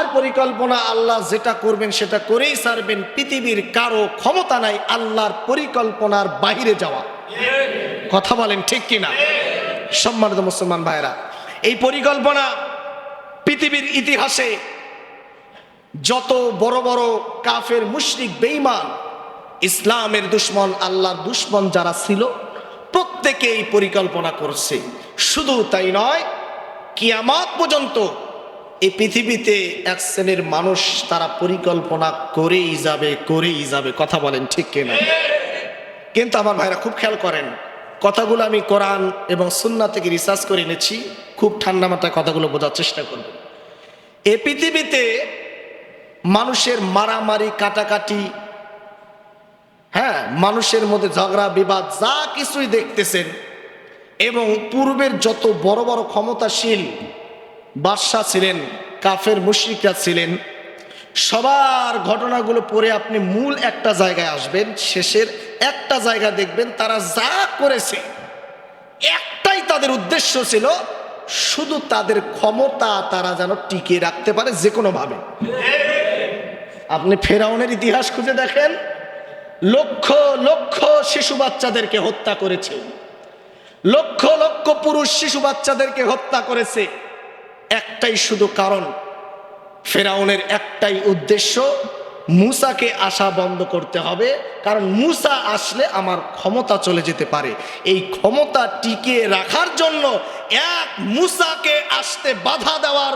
আল্লাহর পরিকল্পনা, আল্লাহ যেটা করবেন সেটা করেই সারবেন পৃথিবীর কারও ক্ষমতা নাই, আল্লাহর পরিকল্পনার বাইরে যাওয়া। কথা বলেন ঠিক কিনা? সম্মানিত মুসলমান ভাইরা এই পরিকল্পনা পৃথিবীর ইতিহাসে যত বড় বড় কাফের, মুশরিক, বেঈমান, ইসলামের দুশ্মন, আল্লাহর দুশ্মন যারা ছিল প্রত্যেকে এই পরিকল্পনা করছে। শুধু তাই নয়, কিয়ামাত পর্যন্ত এই পৃথিবীতে এক শ্রেণির মানুষ তারা পরিকল্পনা করেই যাবে করেই যাবে। কথা বলেন ঠিক কিনা? কিন্তু আমার ভাইরা খুব খেয়াল করেন, কথাগুলো আমি কোরআন এবং সুন্না থেকে রিসার্চ করে এনেছি, খুব ঠান্ডা মাথায় কথাগুলো বোঝার চেষ্টা করব। এ পৃথিবীতে মানুষের মারামারি, কাটাকাটি হ্যাঁ মানুষের মধ্যে ঝগড়া, বিবাদ, যা কিছুই দেখতেছেন, এবং পূর্বের যত বড় বড় ক্ষমতাশীল বাদশাহ ছিলেন, কাফের মুশরিকরা ছিলেন। সবার ঘটনাগুলো পড়ে আপনি মূল একটা জায়গায় আসবেন, শেষের একটা জায়গা দেখবেন, তারা যা করেছে, একটাই তাদের উদ্দেশ্য ছিল শুধু তাদের ক্ষমতা তারা যেন টিকিয়ে রাখতে পারে যে কোনোভাবে আপনি ফেরাউনের ইতিহাস খুঁজে দেখেন, লক্ষ লক্ষ শিশু বাচ্চাদেরকে হত্যা করেছে। লক্ষ লক্ষ পুরুষ শিশু বাচ্চাদেরকে হত্যা করেছে। একটাই শুধু কারণ। ফেরাউনের একটাই উদ্দেশ্য, মুসাকে আসা বন্ধ করতে হবে। কারণ মুসা আসলে আমার ক্ষমতা চলে যেতে পারে। এই ক্ষমতা টিকিয়ে রাখার জন্য এক মুসাকে আসতে বাধা দেওয়ার,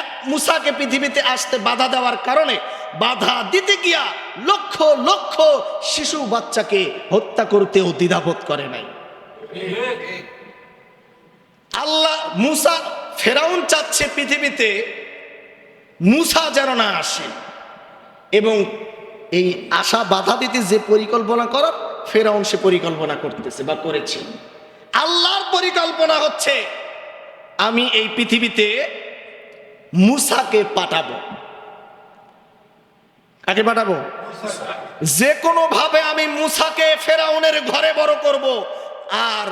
এক মুসাকে পৃথিবীতে আসতে বাধা দেওয়ার কারণে বাধা দিতে গিয়া লক্ষ লক্ষ শিশু বাচ্চাকে হত্যা করতেও দ্বিধাবোধ করে নাই। আল্লাহ মুসা ফেরাউন চাচ্ছে পৃথিবীতে মুসা যেন না আসে। এবং এই আশা বাধা দিতে যে পরিকল্পনা করার ফেরাউন সে পরিকল্পনা করতেছে বা করেছে। আল্লাহর পরিকল্পনা হচ্ছে আমি এই পৃথিবীতে মুসাকে পাঠাবো। কাকে পাঠাবো? যে কোনো ভাবে আমি মুসাকে ফেরাউনের ঘরে বড় করব। আর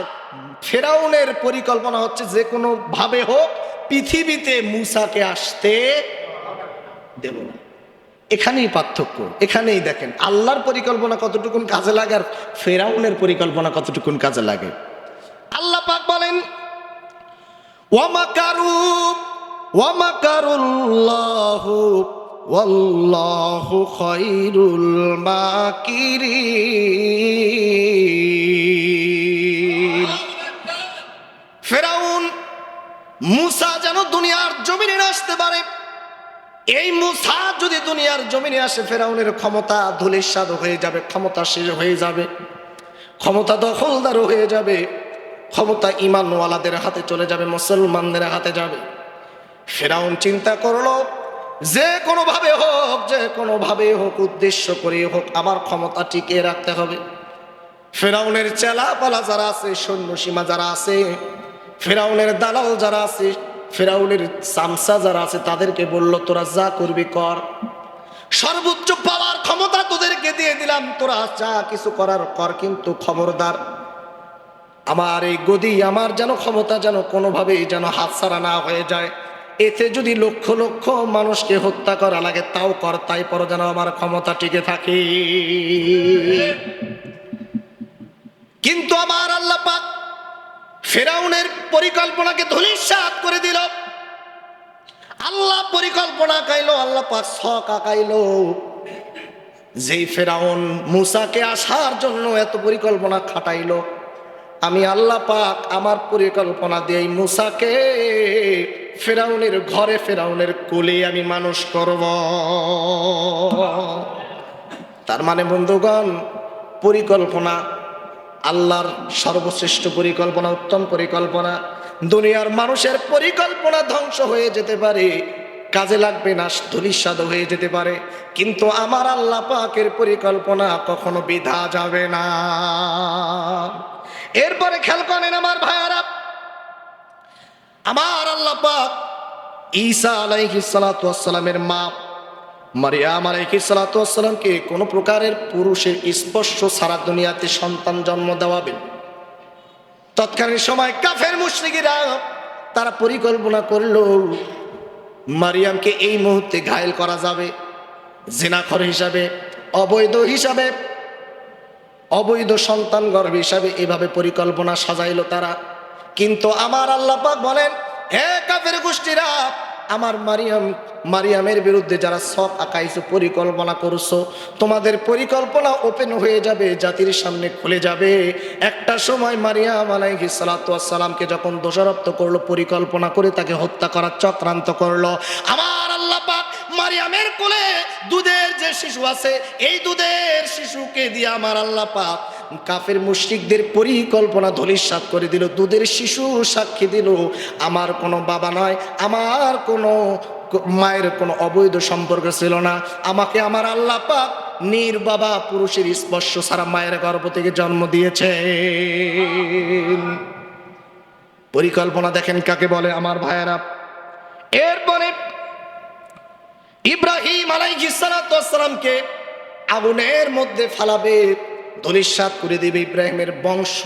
ফেরাউনের পরিকল্পনা হচ্ছে যে কোনো ভাবে হোক, পৃথিবীতে মুসাকে আসতে দেব না। এখানেই পার্থক্য। এখানেই দেখেন, আল্লাহর পরিকল্পনা কতটুকুন কাজে লাগে আর ফেরাউনের পরিকল্পনা কতটুকুন কাজে লাগে? আল্লাহ পাক বলেন ওয়ামাকারু ওয়াল্লাহু খায়রুল মাকিরিন। মুসা যেন দুনিয়ার জমিনে আসতে পারে। এই মুসা যদি দুনিয়ার জমিনে আসে, ফেরাউনের ক্ষমতা ধুলিস্বাদ হয়ে যাবে, ক্ষমতা শেষ হয়ে যাবে, ক্ষমতা দখলদার হয়ে যাবে, ক্ষমতা ইমানওয়ালাদের হাতে চলে যাবে, মুসলমানদের হাতে যাবে। ফেরাউন চিন্তা করল, যে কোনোভাবে হোক, যে কোনোভাবে হোক, উদ্দেশ্য করে হোক, আমার ক্ষমতা টিকিয়ে রাখতে হবে। ফেরাউনের চেলা পালা যারা আছে সৈন্য সীমা যারা আছে ফেরাউনের দালাল যারা আছে, ফেরাউনের সামসা যারা আছে, তাদেরকে বলল, তোরা যা করবি কর। সর্বোচ্চ পাওয়ার ক্ষমতা তোদেরকে দিয়ে দিলাম। তোরা যা কিছু করার কর, কিন্তু খবরদার, আমার এই গদি, আমার যেন ক্ষমতা যেন কোনোভাবেই যেন হাত হাতছাড়া না হয়ে যায়। এতে যদি লক্ষ লক্ষ মানুষকে হত্যা করা লাগে, তাও কর, তাই পর যেন আমার ক্ষমতা টিকে থাকে। কিন্তু আমার আল্লাহ পাক ফেরাউনের পরিকল্পনাকে ধুলিসাত করে দিল। আল্লাহ পরিকল্পনা কাইলো আল্লাহ পাক শখ আঁকাইলো। যেই ফেরাউন মুসাকে আসার জন্য এত পরিকল্পনা খাটাইলো, আমি আল্লাহ পাক আমার পরিকল্পনা দিয়ে মুসাকে ফেরাউনের ঘরে, ফেরাউনের কোলে আমি মানুষ করব। তার মানে বন্ধুগণ, পরিকল্পনা আল্লাহর সর্বশ্রেষ্ঠ পরিকল্পনা, উত্তম পরিকল্পনা, দুনিয়ার মানুষের পরিকল্পনা ধ্বংস হয়ে যেতে পারে, কাজে লাগবে না ধুলিস্বাদ হয়ে যেতে পারে, কিন্তু আমার আল্লাহ পাকের পরিকল্পনা কখনো বিধা যাবে না। এরপরে খেয়াল করেন আমার ভাইয়ারা, আমার আল্লাহ পাক ঈসা আলাইহিস ওয়াসসালামের মা মারিয়াম আলাইহিস সালাতু ওয়াসসালামকে কোনো প্রকারের পুরুষের স্পর্শ সারা দুনিয়াতে সন্তান জন্ম দেওয়াবেন তৎকালীন সময় কাফের মুশরিকিরা তারা পরিকল্পনা করল, মারিয়ামকে এই মুহূর্তে ঘায়েল করা যাবে, জেনাখর হিসাবে, অবৈধ হিসাবে, অবৈধ সন্তান গর্ভ হিসাবে এভাবে পরিকল্পনা সাজাইল তারা। কিন্তু আমার আল্লাহ পাক বলেন, হে কাফের গোষ্ঠীরা, আমার মারিয়াম মারিয়ামের বিরুদ্ধে যারা সব আঁকাইছো পরিকল্পনা করছ, তোমাদের পরিকল্পনা ওপেন হয়ে যাবে, জাতির সামনে খুলে যাবে। একটা সময় মারিয়াম আলাইহি সালাতামকে যখন দোষারোপ করল, পরিকল্পনা করে তাকে হত্যা করার চক্রান্ত করল। আমার আল্লাহ পাক মারিয়ামের কোলে দুধের যে শিশু আছে, এই দুধের শিশুকে দিয়ে আমার আল্লাহ পাক কাফের মুশরিকদের পরিকল্পনা ধলিসাৎ করে দিল। দুধের শিশু সাক্ষী দিল, আমার কোনো বাবা নয়, আমার কোনো মায়ের কোনো অবৈধ সম্পর্ক ছিল না। আমাকে আমার আল্লাহ পাক নির বাবা পুরুষের স্পর্শ ছাড়া মায়ের গর্ভ থেকে জন্ম দিয়েছে পরিকল্পনা দেখেন কাকে বলে আমার ভাইয়েরা। এরপরে ইব্রাহিম আলাইহিসালামকে আগুনের মধ্যে ফালাবে ধলিসাত করে দিবে, ইব্রাহিমের বংশ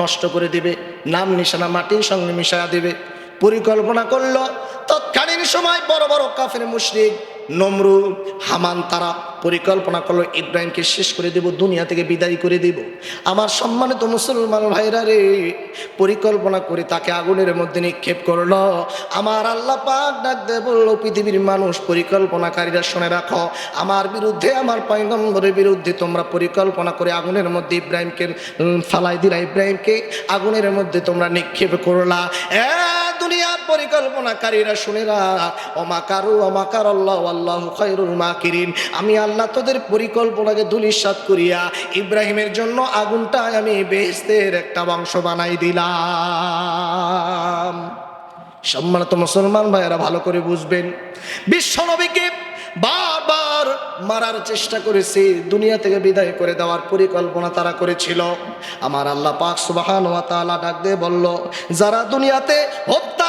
নষ্ট করে দিবে নাম নিশানা মাটির সঙ্গে মিশায়া দিবে। পরিকল্পনা করল। তৎকালীন সময় বড় বড় কাফের মুশরিক নমরু, হামান, তারা পরিকল্পনা করল, ইব্রাহিমকে শেষ করে দেব, দুনিয়া থেকে বিদায় করে দিব। আমার সম্মানিত মুসলমান ভাইরা রে, পরিকল্পনা করে তাকে আগুনের মধ্যে নিক্ষেপ করল। আমার আল্লাহ পাক ডাক বলল, পৃথিবীর মানুষ পরিকল্পনাকারীরা শুনে রাখো, আমার বিরুদ্ধে, আমার পয়গম্বরের বিরুদ্ধে তোমরা পরিকল্পনা করে আগুনের মধ্যে ইব্রাহিমকে ফালাই দিলা। ইব্রাহিমকে আগুনের মধ্যে তোমরা নিক্ষেপ করলা। এ দুনিয়ার পরিকল্পনাকারীরা শুনেরা অমাকারু অমাকার আল্লাহ আল্লাহ খৈরুল মাকিরিন। আমি আল্লাহ তোদের পরিকল্পনাকে দুলিশাত করিয়া ইব্রাহিমের জন্য আগুনটা আমি বেহেস্তের একটা বংশ বানাই দিলাম। সম্মানিত মুসলমান ভাইয়েরা, ভালো করে বুঝবেন। বিশ্বনবীকে বারবার মারার চেষ্টা করেছে, দুনিয়া থেকে বিদায় করে দেওয়ার পরিকল্পনা তারা করেছিল। আমার আল্লাহ পাক সুবাহান ওয়া ডাক দিয়ে বলল, যারা দুনিয়াতে হত্যা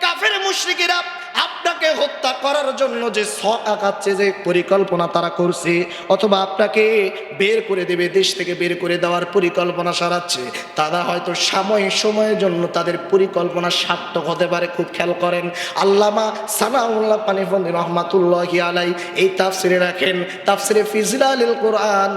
কাফের মুশরিকেরা আপনাকে হত্যা করার জন্য যে আঁকাচ্ছে যে পরিকল্পনা তারা করছে, অথবা আপনাকে বের করে দেবে, দেশ থেকে বের করে দেওয়ার পরিকল্পনা সারাচ্ছে, তারা হয়তো সাময়িক সময়ের জন্য তাদের পরিকল্পনা সার্থক হতে পারে, খুব খেয়াল করেন। আল্লামা সানাউল্লাহ পানিফন্দি রহমাতুল্লাহি আলাই এই তাফসিরে রাখেন, তাফসিরে ফিজিল আলিল কোরআন,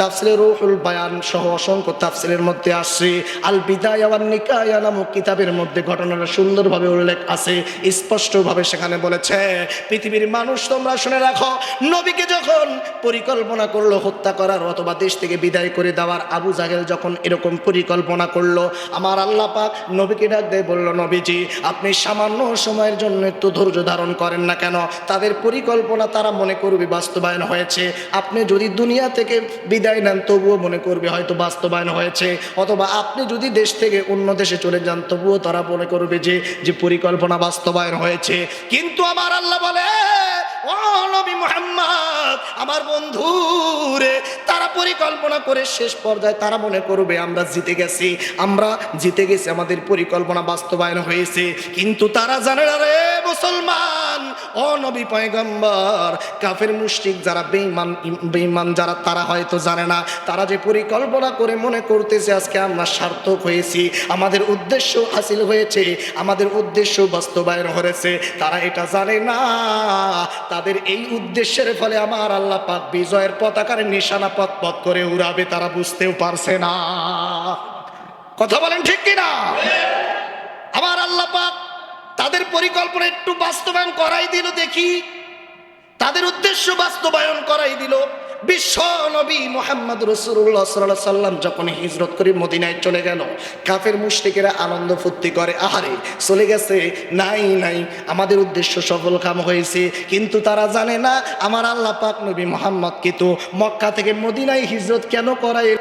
তাফসিরে রুহুল বায়ান সহ অসংখ্য তাফসিরের মধ্যে আসছে। আল বিদায় আবার নিকায়া নামক কিতাবের মধ্যে ঘটনাটা সুন্দরভাবে উল্লেখ আছে, স্পষ্টভাবে সেখানে বলেছে, পৃথিবীর মানুষ তোমরা শুনে রাখো, নবীকে যখন পরিকল্পনা করল হত্যা করার অথবা দেশ থেকে বিদায় করে দেওয়ার, আবু জাহেল যখন এরকম পরিকল্পনা করল, আমার আল্লাহ পাক নবীকে ডাক দিয়ে বলল, নবীজি, আপনি সামান্য সময়ের জন্য একটু ধৈর্য ধারণ করেন না কেন? তাদের পরিকল্পনা তারা মনে করবে বাস্তবায়ন হয়েছে। আপনি যদি দুনিয়া থেকে বিদায় নেন, তবুও মনে করবে হয়তো বাস্তবায়ন হয়েছে। অথবা আপনি যদি দেশ থেকে অন্য দেশে চলে যান, তবুও তারা মনে করবে যে যে পরিকল্পনা বাস্তবায়ন হয়েছে। কিন্তু আমার আল্লাহ বলে, ও নবী মোহাম্মদ, আমার বন্ধু রে তারা পরিকল্পনা করে শেষ পর্যায়ে তারা মনে করবে, আমরা জিতে গেছি, আমরা জিতে গেছি, আমাদের পরিকল্পনা বাস্তবায়ন হয়েছে। কিন্তু তারা জানে না রে মুসলমান। ও নবী পয়গম্বর, কাফের যারা যারা, তারা হয়তো জানে না। তারা যে পরিকল্পনা করে মনে করতেছে, আজকে আমরা সার্থক হয়েছি। আমাদের উদ্দেশ্য হাসিল হয়েছে, আমাদের উদ্দেশ্য বাস্তবায়ন হয়েছে। তারা এটা জানে না। তাদের এই উদ্দেশ্যের ফলে আমার আল্লাহ পাক বিজয়ের পতাকার নিশানা পথ পথ করে উড়াবে, তারা বুঝতেও পারছে না। কথা বলেন ঠিক কিনা? আমার আল্লাহ পাক তাদের পরিকল্পনা একটু বাস্তবায়ন করাই দিল, দেখি। তাদের উদ্দেশ্য বাস্তবায়ন করাই দিল। বিশ্ব নবী মোহাম্মদ রসুল্লাহ সাল্লাহ সাল্লাম যখন হিজরত করে মদিনায় চলে গেল, কাফের মুশরিকেরা আনন্দ ফুর্তি করে, আহারে, চলে গেছে। নাই নাই, আমাদের উদ্দেশ্য সফল কাম হয়েছে, কিন্তু তারা জানে না, আমার আল্লাহ পাক নবী মোহাম্মদ কিন্তু মক্কা থেকে মদিনায় হিজরত কেন করাই